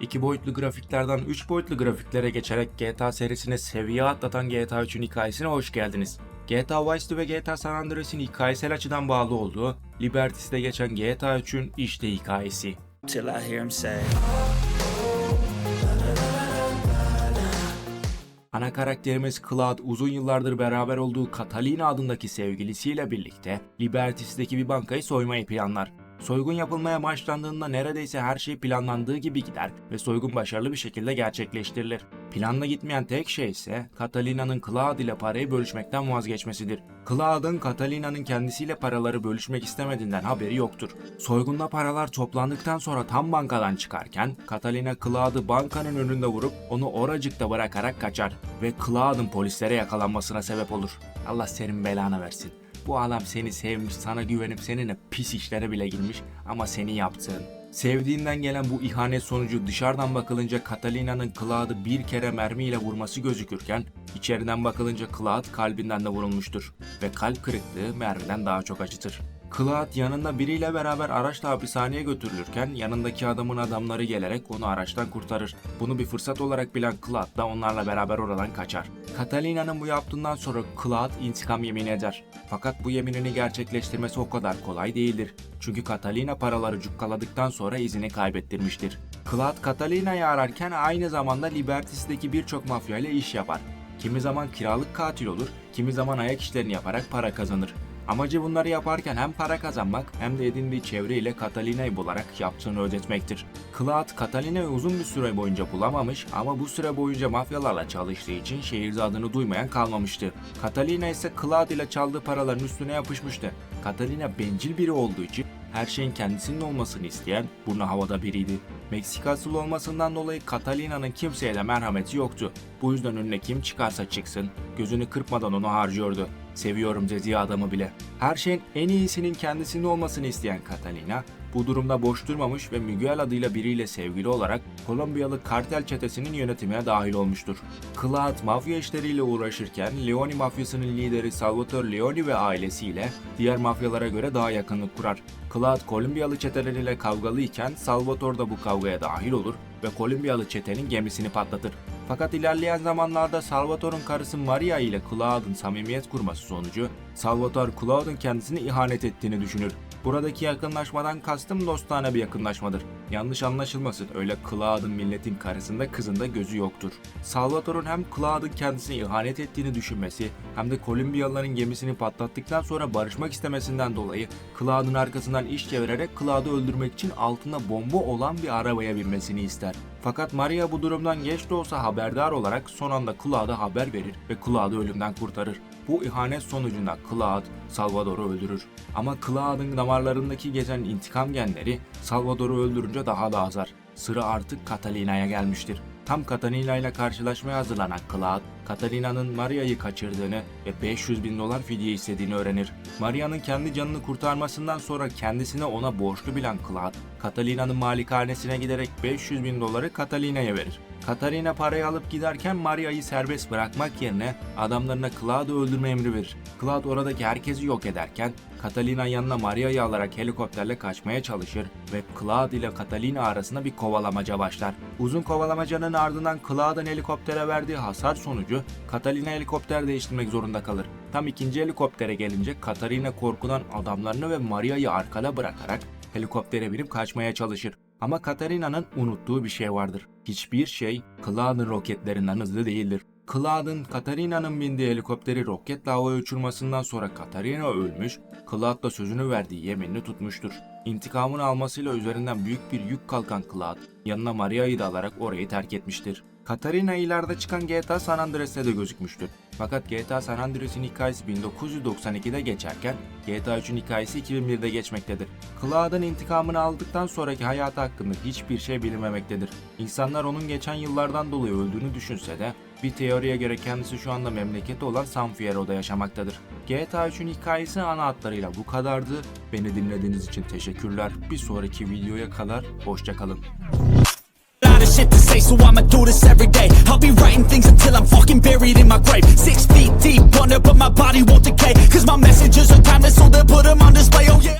2 boyutlu grafiklerden 3 boyutlu grafiklere geçerek GTA serisine seviye atlatan GTA 3'ün hikayesine hoş geldiniz. GTA Vice City ve GTA San Andreas'in hikayesel açıdan bağlı olduğu, Liberty's'te geçen GTA 3'ün işte hikayesi. till I hear him say. Ana karakterimiz Cloud uzun yıllardır beraber olduğu Catalina adındaki sevgilisiyle birlikte Liberty's'teki bir bankayı soymayı planlar. Soygun yapılmaya başlandığında neredeyse her şey planlandığı gibi gider ve soygun başarılı bir şekilde gerçekleştirilir. Planla gitmeyen tek şey ise Catalina'nın Cloud ile parayı bölüşmekten vazgeçmesidir. Cloud'un Catalina'nın kendisiyle paraları bölüşmek istemediğinden haberi yoktur. Soygunda paralar toplandıktan sonra tam bankadan çıkarken Catalina Cloud'u bankanın önünde vurup onu oracıkta bırakarak kaçar ve Cloud'un polislere yakalanmasına sebep olur. Allah senin belanı versin. Bu adam seni sevmiş, sana güvenip seninle pis işlere bile girmiş ama senin yaptığın. Sevdiğinden gelen bu ihanet sonucu dışarıdan bakılınca Catalina'nın Cloud'u bir kere mermiyle vurması gözükürken içeriden bakılınca Cloud kalbinden de vurulmuştur ve kalp kırıklığı mermiden daha çok acıtır. Cloud yanında biriyle beraber araçla hapishaneye götürülürken yanındaki adamın adamları gelerek onu araçtan kurtarır. Bunu bir fırsat olarak bilen Cloud da onlarla beraber oradan kaçar. Catalina'nın bu yaptığından sonra Cloud intikam yemin eder. Fakat bu yeminini gerçekleştirmesi o kadar kolay değildir. Çünkü Catalina paraları cukkaladıktan sonra izini kaybettirmiştir. Cloud Catalina'yı ararken aynı zamanda Liberty's'deki birçok mafya ile iş yapar. Kimi zaman kiralık katil olur, kimi zaman ayak işlerini yaparak para kazanır. Amacı bunları yaparken hem para kazanmak hem de edindiği çevreyle Catalina'yı bularak yaptığını ödetmektir. Cloud, Catalina'yı uzun bir süre boyunca bulamamış ama bu süre boyunca mafyalarla çalıştığı için şehirde adını duymayan kalmamıştı. Catalina ise Cloud ile çaldığı paraların üstüne yapışmıştı. Catalina bencil biri olduğu için her şeyin kendisinin olmasını isteyen burnu havada biriydi. Meksika olmasından dolayı Catalina'nın kimseye de merhameti yoktu. Bu yüzden önüne kim çıkarsa çıksın, gözünü kırpmadan onu harcıyordu. Seviyorum dediği adamı bile. Her şeyin en iyisinin kendisinde olmasını isteyen Catalina, bu durumda boş durmamış ve Miguel adıyla biriyle sevgili olarak Kolombiyalı kartel çetesinin yönetimine dahil olmuştur. Cloud mafya işleriyle uğraşırken Leone mafyasının lideri Salvatore Leone ve ailesiyle diğer mafyalara göre daha yakınlık kurar. Cloud Kolombiyalı çeteleriyle kavgalıyken Salvatore da bu kavgaya dahil olur ve Kolombiyalı çetenin gemisini patlatır. Fakat ilerleyen zamanlarda Salvatore'un karısı Maria ile Cloud'un samimiyet kurması sonucu Salvatore Cloud'un kendisini ihanet ettiğini düşünür. Buradaki yakınlaşmadan kastım dostane bir yakınlaşmadır. Yanlış anlaşılmasın öyle Cloud'un milletin karısında kızında gözü yoktur. Salvatore'un hem Cloud'un kendisini ihanet ettiğini düşünmesi hem de Kolombiyalıların gemisini patlattıktan sonra barışmak istemesinden dolayı Cloud'un arkasından iş çevirerek Cloud'u öldürmek için altında bomba olan bir arabaya binmesini ister. Fakat Maria bu durumdan geç de olsa haberdar olarak son anda Cloud'a haber verir ve Cloud'u ölümden kurtarır. Bu ihanet sonucunda Cloud, Salvador'u öldürür. Ama Cloud'un damarlarındaki gezen intikam genleri Salvador'u öldürünce daha da azar. Sıra artık Catalina'ya gelmiştir. Tam Catalina ile karşılaşmaya hazırlanan Cloud, Catalina'nın Maria'yı kaçırdığını ve 500 bin dolar fidye istediğini öğrenir. Maria'nın kendi canını kurtarmasından sonra kendisine ona borçlu bilen Cloud, Catalina'nın malikanesine giderek 500 bin doları Catalina'ya verir. Katarina parayı alıp giderken Maria'yı serbest bırakmak yerine adamlarına Cloud'u öldürme emri verir. Cloud oradaki herkesi yok ederken Catalina yanına Maria'yı alarak helikopterle kaçmaya çalışır ve Cloud ile Catalina arasında bir kovalamaca başlar. Uzun kovalamacanın ardından Cloud'un helikoptere verdiği hasar sonucu Catalina helikopter değiştirmek zorunda kalır. Tam ikinci helikoptere gelince Katarina korkudan adamlarını ve Maria'yı arkada bırakarak helikoptere binip kaçmaya çalışır. Ama Katarina'nın unuttuğu bir şey vardır. Hiçbir şey Cloud'un roketlerinden hızlı değildir. Cloud'un Katarina'nın bindiği helikopteri roketle havaya uçurmasından sonra Katarina ölmüş, Cloud da sözünü verdiği yeminini tutmuştur. İntikamını almasıyla üzerinden büyük bir yük kalkan Cloud, yanına Maria'yı da alarak orayı terk etmiştir. Katarina ileride çıkan GTA San Andreas'te de gözükmüştür. Fakat GTA San Andreas'in hikayesi 1992'de geçerken GTA 3'ün hikayesi 2001'de geçmektedir. Cloud'un intikamını aldıktan sonraki hayatı hakkında hiçbir şey bilinmemektedir. İnsanlar onun geçen yıllardan dolayı öldüğünü düşünse de bir teoriye göre kendisi şu anda memleketi olan San Fierro'da yaşamaktadır. GTA 3'ün hikayesi ana hatlarıyla bu kadardı. Beni dinlediğiniz için teşekkürler. Bir sonraki videoya kadar hoşçakalın. shit to say, so I'ma do this every day. I'll be writing things until I'm fucking buried in my grave. Six feet deep under, but my body won't decay. Cause my messages are timeless, so they'll put them on display, oh yeah.